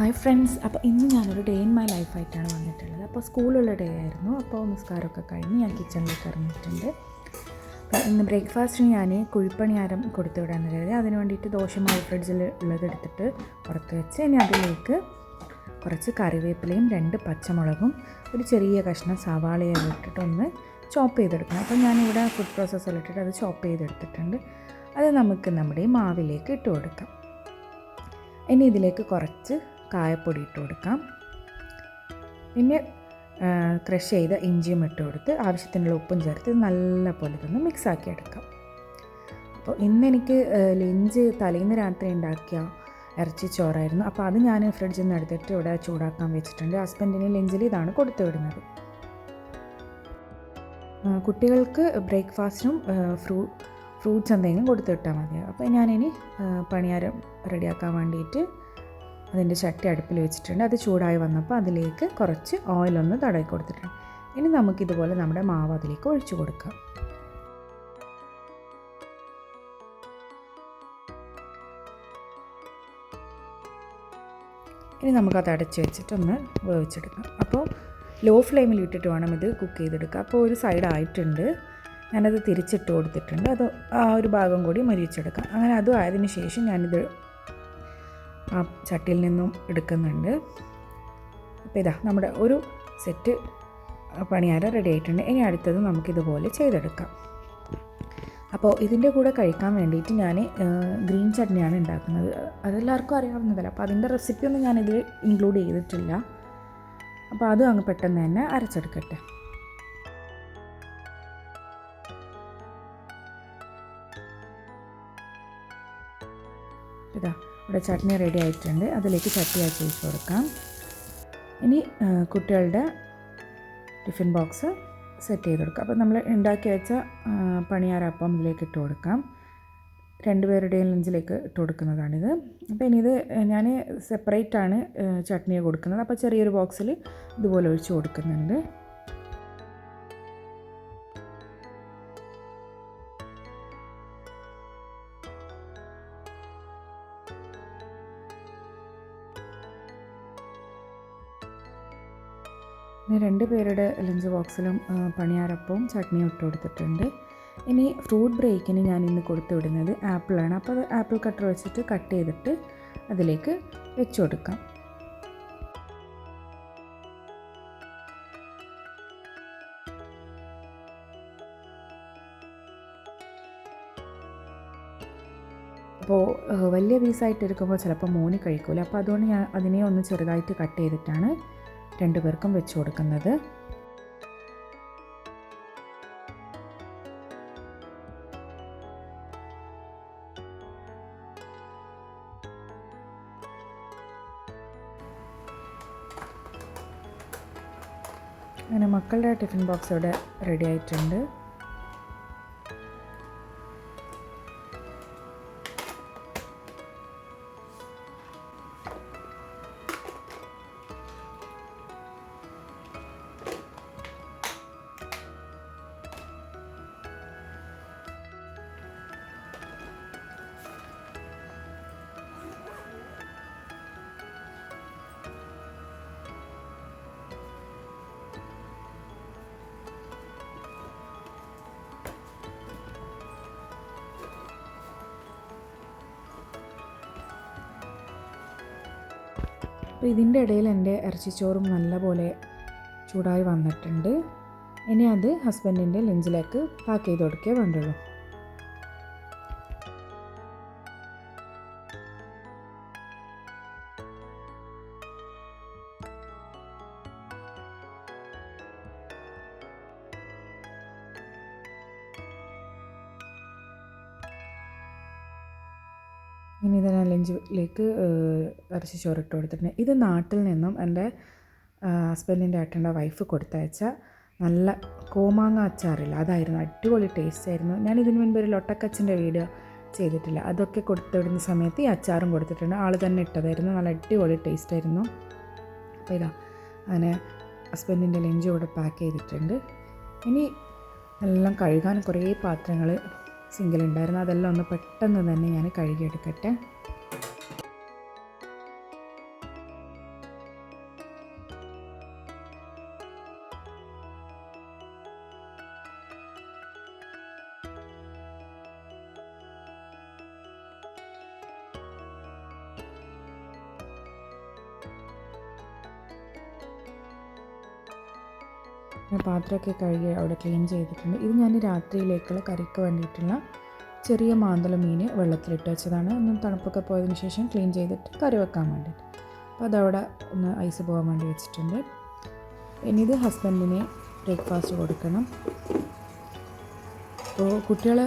Hi friends അപ്പോൾ ഇന്ന് ഞാനൊരു ഡേ ഇൻ മൈ ലൈഫായിട്ടാണ് വന്നിട്ടുള്ളത്. അപ്പോൾ സ്കൂളുള്ള ഡേ ആയിരുന്നു. അപ്പോൾ നിസ്കാരമൊക്കെ കഴിഞ്ഞ് ഞാൻ കിച്ചണിലേക്ക് ഇറങ്ങിയിട്ടുണ്ട്. അപ്പോൾ ഇന്ന് ബ്രേക്ക്ഫാസ്റ്റിന് ഞാൻ കുഴിപ്പണിയാരം കൊടുത്തു വിടാൻ കരുതി. അതിന് വേണ്ടിയിട്ട് ദോശമാവ് ഫ്രിഡ്ജിൽ ഉള്ളത് എടുത്തിട്ട് പുറത്ത് വെച്ച് ഇനി അതിലേക്ക് കുറച്ച് കറിവേപ്പിലയും രണ്ട് പച്ചമുളകും ഒരു ചെറിയ കഷ്ണം സവാളയും ഇട്ടിട്ടൊന്ന് ചോപ്പ് ചെയ്തെടുക്കണം. അപ്പോൾ ഞാനിവിടെ ഫുഡ് പ്രോസസ്സർ ഇട്ടിട്ട് അത് ചോപ്പ് ചെയ്തെടുത്തിട്ടുണ്ട്. അത് നമുക്ക് നമ്മുടെ മാവിലേക്ക് ഇട്ട് കൊടുക്കാം ഇനി ഇതിലേക്ക് കുറച്ച് കായപ്പൊടി ഇട്ട് കൊടുക്കാം. പിന്നെ ക്രഷ് ചെയ്ത ഇഞ്ചിയും ഇട്ട് കൊടുത്ത് ആവശ്യത്തിനുള്ള ഉപ്പും ചേർത്ത് നല്ല പോലെ ഇതൊന്ന് മിക്സാക്കി എടുക്കാം. അപ്പോൾ ഇന്ന് എനിക്ക് ലഞ്ച് തലേന്ന് രാത്രി ഉണ്ടാക്കിയ ഇറച്ചി ചോറായിരുന്നു. അപ്പോൾ അത് ഞാൻ ഫ്രിഡ്ജിൽ നിന്ന് എടുത്തിട്ട് ഇവിടെ ചൂടാക്കാൻ വെച്ചിട്ടുണ്ട്. ഹസ്ബൻഡിന് ലഞ്ചിൽ ഇതാണ് കൊടുത്തു വിടുന്നത്. കുട്ടികൾക്ക് ബ്രേക്ക്ഫാസ്റ്റിനും ഫ്രൂ ഫ്രൂട്ട്സ് എന്തെങ്കിലും കൊടുത്തു വിട്ടാൽ മതി. അപ്പോൾ ഞാനിനി പണിയാരം റെഡിയാക്കാൻ വേണ്ടിയിട്ട് അതിന്റെ ചട്ടി അടുപ്പിൽ വെച്ചിട്ടുണ്ട്. അത് ചൂടായി വന്നപ്പോൾ അതിലേക്ക് കുറച്ച് ഓയിലൊന്ന് തടവി കൊടുത്തിട്ടുണ്ട്. ഇനി നമുക്കിതുപോലെ നമ്മുടെ മാവ് അതിലേക്ക് ഒഴിച്ചു കൊടുക്കാം. ഇനി നമുക്കത് അടച്ച് വെച്ചിട്ടൊന്ന് വേവിച്ചെടുക്കാം. അപ്പോൾ ലോ ഫ്ലെയിമിൽ ഇട്ടിട്ട് വേണം ഇത് കുക്ക് ചെയ്തെടുക്കുക അപ്പോൾ ഒരു സൈഡ് ആയിട്ടുണ്ട്. ഞാനത് തിരിച്ചിട്ട് കൊടുത്തിട്ടുണ്ട്. അത് ആ ഒരു ഭാഗം കൂടി മരിച്ചെടുക്കാം അങ്ങനെ അതും ആയതിനു ശേഷം ഞാനിത് ആ ചട്ടിയിൽ നിന്നും എടുക്കുന്നുണ്ട്. അപ്പോൾ ഇതാ നമ്മുടെ ഒരു സെറ്റ് പണിയാര റെഡി ആയിട്ടുണ്ട്. ഇനി അടുത്തത് നമുക്കിതുപോലെ ചെയ്തെടുക്കാം. അപ്പോൾ ഇതിന്റെ കൂടെ കഴിക്കാൻ വേണ്ടിയിട്ട് ഞാൻ ഗ്രീൻ ചട്നിയാണ് ഉണ്ടാക്കുന്നത്. അതെല്ലാവർക്കും അറിയാവുന്നതല്ല. അപ്പോൾ അതിന്റെ റെസിപ്പി ഒന്നും ഞാനിതിൽ ഇൻക്ലൂഡ് ചെയ്തിട്ടില്ല. അപ്പോൾ അതും അങ്ങ് പെട്ടെന്ന് തന്നെ അരച്ചെടുക്കട്ടെ. ഇതാ ഇവിടെ ചട്നി റെഡി ആയിട്ടുണ്ട്. അതിലേക്ക് ചട്ടിയാക്കി വെച്ച് കൊടുക്കാം. ഇനി കുട്ടികളുടെ ടിഫിൻ ബോക്സ് സെറ്റ് ചെയ്ത് കൊടുക്കാം. അപ്പോൾ നമ്മൾ ഉണ്ടാക്കി വെച്ച പണിയാരപ്പം ഇതിലേക്ക് ഇട്ട് കൊടുക്കാം. രണ്ടുപേരുടെയും ലഞ്ചിലേക്ക് ഇട്ട് കൊടുക്കുന്നതാണിത്. അപ്പോൾ ഇനി ഇത് ഞാൻ സെപ്പറേറ്റ് ആണ് ചട്നിയെ കൊടുക്കുന്നത്. അപ്പോൾ ചെറിയൊരു ബോക്സിൽ ഇതുപോലെ ഒഴിച്ച് കൊടുക്കുന്നുണ്ട്. ഇനി രണ്ട് പേരുടെ ലഞ്ച് ബോക്സിലും പണിയാരപ്പവും ചട്നിയും ഇട്ട് കൊടുത്തിട്ടുണ്ട്. ഇനി ഫ്രൂട്ട് ബ്രേക്കിന് ഞാൻ ഇന്ന് കൊടുത്തു വിടുന്നത് ആപ്പിളാണ്. അപ്പോൾ അത് ആപ്പിൾ കട്ടർ വെച്ചിട്ട് കട്ട് ചെയ്തിട്ട് അതിലേക്ക് വെച്ച് കൊടുക്കാം. അപ്പോൾ വലിയ പീസായിട്ട് എടുക്കുമ്പോൾ ചിലപ്പോൾ മോന് കഴിക്കൂല. അപ്പോൾ അതുകൊണ്ട് ഞാൻ അതിനെ ഒന്ന് ചെറുതായിട്ട് കട്ട് ചെയ്തിട്ടാണ് രണ്ടു പേർക്കും വെച്ച് കൊടുക്കുന്നത്. അങ്ങനെ മക്കളുടെ ടിഫിൻ ബോക്സ് ഇവിടെ റെഡി ആയിട്ടുണ്ട്. അപ്പോൾ ഇതിന്റെ ഇടയിൽ എന്റെ ഇറച്ചിച്ചോറും നല്ലപോലെ ചൂടായി വന്നിട്ടുണ്ട്. ഇനി അത് ഹസ്ബൻഡിന്റെ ലഞ്ചിലേക്ക് പാക്ക് ചെയ്ത് കൊടുക്കേ വേണ്ടുള്ളൂ. ഇനി ഇത് ഞാൻ ലഞ്ചിലേക്ക് ഇറച്ചി ചോറിട്ട് കൊടുത്തിട്ടുണ്ട്. ഇത് നാട്ടിൽ നിന്നും എന്റെ ഹസ്ബൻഡിന്റെ ഏട്ടന്റെ വൈഫ് കൊടുത്തയച്ച നല്ല കോമാങ്ങ അച്ചാറില്ല. അതായിരുന്നു അടിപൊളി ടേസ്റ്റ് ആയിരുന്നു. ഞാൻ ഇതിനു മുൻപ് ഒരു ലൊട്ടക്കച്ചിന്റെ വീഡിയോ ചെയ്തിട്ടില്ല. അതൊക്കെ കൊടുത്തിടുന്ന സമയത്ത് ഈ അച്ചാറും കൊടുത്തിട്ടുണ്ട്. ആൾ തന്നെ ഇട്ടതായിരുന്നു. നല്ല അടിപൊളി ടേസ്റ്റ് ആയിരുന്നു. അപ്പോൾ ഇതാ അങ്ങനെ ഹസ്ബൻഡിന്റെ ലഞ്ച് ഇവിടെ പാക്ക് ചെയ്തിട്ടുണ്ട്. ഇനി എല്ലാം കഴുകാൻ കുറേ പാത്രങ്ങൾ സിങ്കിലുണ്ടായിരുന്നു. അതെല്ലാം ഒന്ന് പെട്ടെന്ന് തന്നെ ഞാൻ കഴുകിയെടുക്കട്ടെ. ഞാൻ പാത്രമൊക്കെ കഴുകി അവിടെ ക്ലീൻ ചെയ്തിട്ടുണ്ട്. ഇത് ഞാൻ രാത്രിയിലേക്കുള്ള കറിക്ക് വേണ്ടിയിട്ടുള്ള ചെറിയ മാന്തള മീൻ വെള്ളത്തിലിട്ട് വെച്ചതാണ്. ഒന്ന് തണുപ്പൊക്കെ പോയതിന് ശേഷം ക്ലീൻ ചെയ്തിട്ട് കറി വെക്കാൻ വേണ്ടിയിട്ട്. അപ്പോൾ അതവിടെ ഒന്ന് ഐസ് പോകാൻ വേണ്ടി വെച്ചിട്ടുണ്ട്. ഇനി ഇത് ഹസ്ബൻഡിന് ബ്രേക്ക്ഫാസ്റ്റ് കൊടുക്കണം. അപ്പോൾ കുട്ടികൾ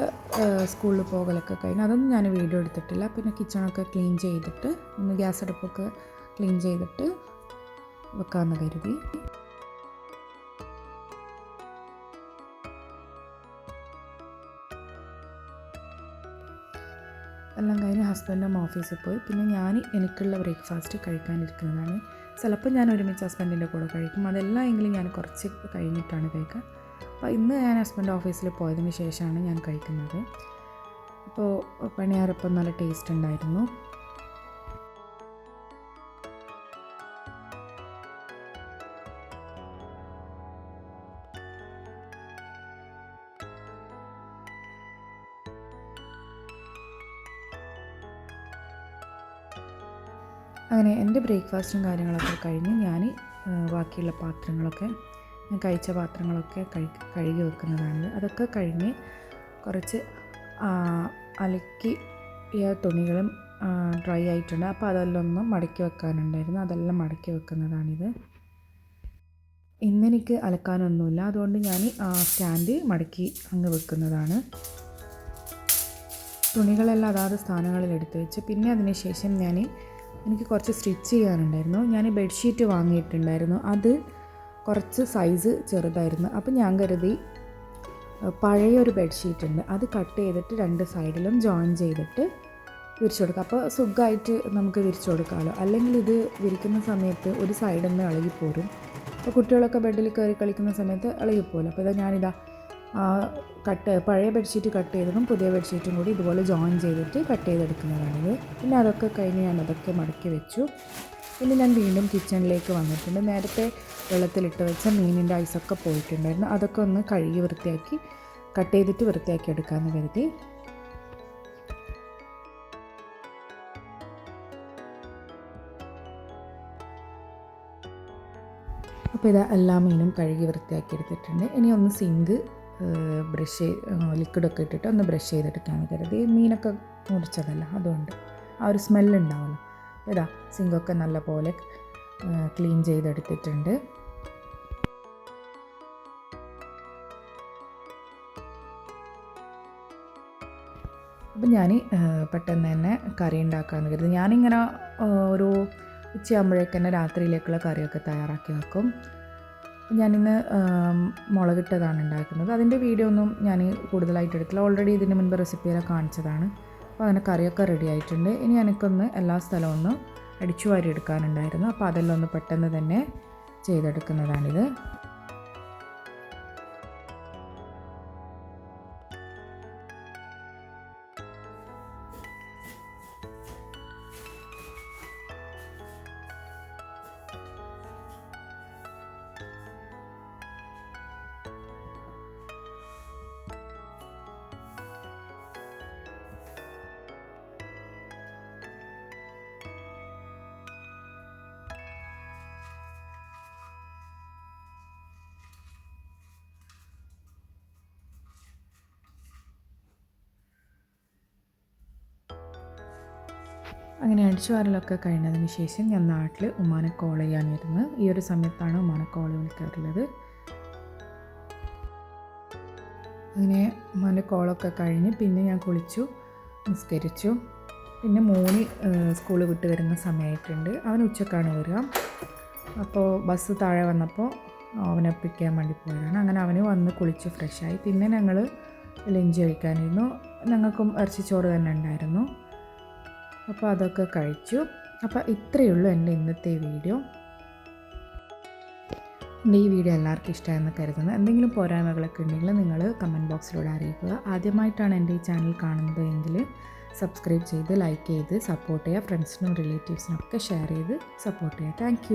സ്കൂളിൽ പോകലൊക്കെ കഴിഞ്ഞ് അതൊന്നും ഞാൻ വീഡിയോ എടുത്തിട്ടില്ല. പിന്നെ കിച്ചണൊക്കെ ക്ലീൻ ചെയ്തിട്ട് ഒന്ന് ഗ്യാസ് അടുപ്പൊക്കെ ക്ലീൻ ചെയ്തിട്ട് വെക്കാമെന്ന് കരുതി. ഹസ്ബൻഡും ഓഫീസിൽ പോയി. പിന്നെ ഞാൻ എനിക്കുള്ള ബ്രേക്ക്ഫാസ്റ്റ് കഴിക്കാനിരിക്കുന്നതാണ്. ചിലപ്പോൾ ഞാൻ ഒരുമിച്ച് ഹസ്ബൻഡിന്റെ കൂടെ കഴിക്കും. അതെല്ലാം എങ്കിലും ഞാൻ കുറച്ച് കഴിഞ്ഞിട്ടാണ് കഴിക്കുക. അപ്പോൾ ഇന്ന് ഞാൻ ഹസ്ബൻഡ് ഓഫീസിൽ പോയതിന് ശേഷമാണ് ഞാൻ കഴിക്കുന്നത്. അപ്പോൾ പണിയാരപ്പം നല്ല ടേസ്റ്റ് ഉണ്ടായിരുന്നു. അങ്ങനെ എന്റെ ബ്രേക്ക്ഫാസ്റ്റും കാര്യങ്ങളൊക്കെ കഴിഞ്ഞ് ഞാൻ ബാക്കിയുള്ള പാത്രങ്ങളൊക്കെ ഞാൻ കഴിച്ച പാത്രങ്ങളൊക്കെ കഴി കഴുകി വെക്കുന്നതാണ്. അതൊക്കെ കഴിഞ്ഞ് കുറച്ച് അലക്കിയ തുണികളും ഡ്രൈ ആയിട്ടുണ്ട്. അപ്പോൾ അതെല്ലാം ഒന്ന് മടക്കി വെക്കാനുണ്ടായിരുന്നു. അതെല്ലാം മടക്കി വെക്കുന്നതാണിത്. ഇന്നെനിക്ക് അലക്കാനൊന്നുമില്ല. അതുകൊണ്ട് ഞാൻ സ്റ്റാൻഡ് മടക്കി അങ്ങ് വെക്കുന്നതാണ്. തുണികളെല്ലാം അതാത് സ്ഥാനങ്ങളിൽ എടുത്തു വെച്ച്. പിന്നെ അതിന് ശേഷം ഞാൻ എനിക്ക് കുറച്ച് സ്റ്റിച്ച് ചെയ്യാനുണ്ടായിരുന്നു. ഞാൻ ബെഡ്ഷീറ്റ് വാങ്ങിയിട്ടുണ്ടായിരുന്നു. അത് കുറച്ച് സൈസ് ചെറുതായിരുന്നു. അപ്പോൾ ഞാൻ കരുതി പഴയ ഒരു ബെഡ്ഷീറ്റ് ഉണ്ട് അത് കട്ട് ചെയ്തിട്ട് രണ്ട് സൈഡിലും ജോയിൻ ചെയ്തിട്ട് വിരിച്ചു കൊടുക്കാം. അപ്പോൾ സുഖമായിട്ട് നമുക്ക് വിരിച്ചു കൊടുക്കാമല്ലോ അല്ലെങ്കിൽ ഇത് വിരിക്കുന്ന സമയത്ത് ഒരു സൈഡിൽ നിന്ന് ഇളകിപ്പോരും. അപ്പോൾ കുട്ടികളൊക്കെ ബെഡിൽ കയറി കളിക്കുന്ന സമയത്ത് ഇളകിപ്പോലും അപ്പോൾ ഇതാ ഞാനിതാ കട്ട് പഴയ ബെഡ്ഷീറ്റ് കട്ട് ചെയ്തതും പുതിയ ബെഡ്ഷീറ്റും കൂടി ഇതുപോലെ ജോയിൻ ചെയ്തിട്ട് കട്ട് ചെയ്തെടുക്കുന്നതാണിത്. പിന്നെ അതൊക്കെ കഴിഞ്ഞ് ഞാൻ അതൊക്കെ മടക്കി വെച്ചു. പിന്നെ ഞാൻ വീണ്ടും കിച്ചണിലേക്ക് വന്നിട്ടുണ്ട്. നേരത്തെ വെള്ളത്തിലിട്ട് വെച്ച മീനിന്റെ ഐസൊക്കെ പോയിട്ടുണ്ടായിരുന്നു. അതൊക്കെ ഒന്ന് കഴുകി വൃത്തിയാക്കി കട്ട് ചെയ്തിട്ട് വൃത്തിയാക്കി എടുക്കാമെന്ന് കരുതി. അപ്പോൾ ഇതാ എല്ലാ മീനും കഴുകി വൃത്തിയാക്കി എടുത്തിട്ടുണ്ട്. ഇനി ഒന്ന് സിങ്ക് ബ്രഷ് ലിക്വിഡൊക്കെ ഇട്ടിട്ട് ഒന്ന് ബ്രഷ് ചെയ്തെടുക്കാമെന്ന് കരുതി. മീനൊക്കെ മുറിച്ചതല്ല അതുകൊണ്ട് ആ ഒരു സ്മെല്ലുണ്ടാവുമല്ലോ ഇതാ സിങ്കൊക്കെ നല്ല പോലെ ക്ലീൻ ചെയ്തെടുത്തിട്ടുണ്ട്. അപ്പം ഞാൻ പെട്ടെന്ന് തന്നെ കറി ഉണ്ടാക്കാമെന്ന് കരുതി. ഞാനിങ്ങനെ ഒരു ഉച്ചയാകുമ്പോഴേക്ക് തന്നെ രാത്രിയിലേക്കുള്ള കറിയൊക്കെ തയ്യാറാക്കി വെക്കും. ഞാനിന്ന് മുളകിട്ടതാണ് ഉണ്ടാക്കുന്നത്. അതിന്റെ വീഡിയോ ഒന്നും ഞാൻ കൂടുതലായിട്ട് എടുത്തില്ല. ഓൾറെഡി ഇതിന് മുൻപ് റെസിപ്പിയെല്ലാം കാണിച്ചതാണ്. അപ്പോൾ അങ്ങനെ കറിയൊക്കെ റെഡി ആയിട്ടുണ്ട്. ഇനി എനിക്കൊന്ന് എല്ലാ സ്ഥലവും ഒന്ന് അടിച്ചു വാരി എടുക്കാനുണ്ടായിരുന്നു അപ്പോൾ അതെല്ലാം ഒന്ന് പെട്ടെന്ന് തന്നെ ചെയ്തെടുക്കുന്നതാണിത്. അങ്ങനെ അടിച്ചു വാരലൊക്കെ കഴിഞ്ഞതിന് ശേഷം ഞാൻ നാട്ടിൽ ഉമ്മാനെ കോൾ ചെയ്യാനിരുന്നു. ഈ ഒരു സമയത്താണ് ഉമ്മാനെ കോൾ വിളിക്കാറുള്ളത് അങ്ങനെ ഉമ്മാന്റെ കോളൊക്കെ കഴിഞ്ഞ് പിന്നെ ഞാൻ കുളിച്ചു നിസ്കരിച്ചു. പിന്നെ മോന് സ്കൂൾ വിട്ട് വരുന്ന സമയമായിട്ടുണ്ട്. അവൻ ഉച്ചക്കാണ് വരിക. അപ്പോൾ ബസ് താഴെ വന്നപ്പോൾ അവനെ പിക്ക് ചെയ്യാൻ വേണ്ടി പോയതാണ്. അങ്ങനെ അവന് വന്ന് കുളിച്ച് ഫ്രഷായി പിന്നെ ഞങ്ങൾ ലഞ്ച് കഴിക്കാനിരുന്നു. ഞങ്ങൾക്കും ഇറച്ചിച്ചോറ് തന്നെ ഉണ്ടായിരുന്നു. അപ്പോൾ അതൊക്കെ കഴിച്ചു. അപ്പോൾ ഇത്രയേ ഉള്ളൂ എന്റെ ഇന്നത്തെ വീഡിയോ. എന്റെ ഈ വീഡിയോ എല്ലാവർക്കും ഇഷ്ടമായെന്ന് കരുതുന്നത് എന്തെങ്കിലും പോരായ്മകളൊക്കെ ഉണ്ടെങ്കിൽ നിങ്ങൾ കമന്റ് ബോക്സിലൂടെ അറിയിക്കുക. ആദ്യമായിട്ടാണ് എന്റെ ഈ ചാനൽ കാണുന്നത് എങ്കിൽ സബ്സ്ക്രൈബ് ചെയ്ത് ലൈക്ക് ചെയ്ത് സപ്പോർട്ട് ചെയ്യുക. ഫ്രണ്ട്സിനും റിലേറ്റീവ്സിനും ഒക്കെ ഷെയർ ചെയ്ത് സപ്പോർട്ട് ചെയ്യുക. താങ്ക്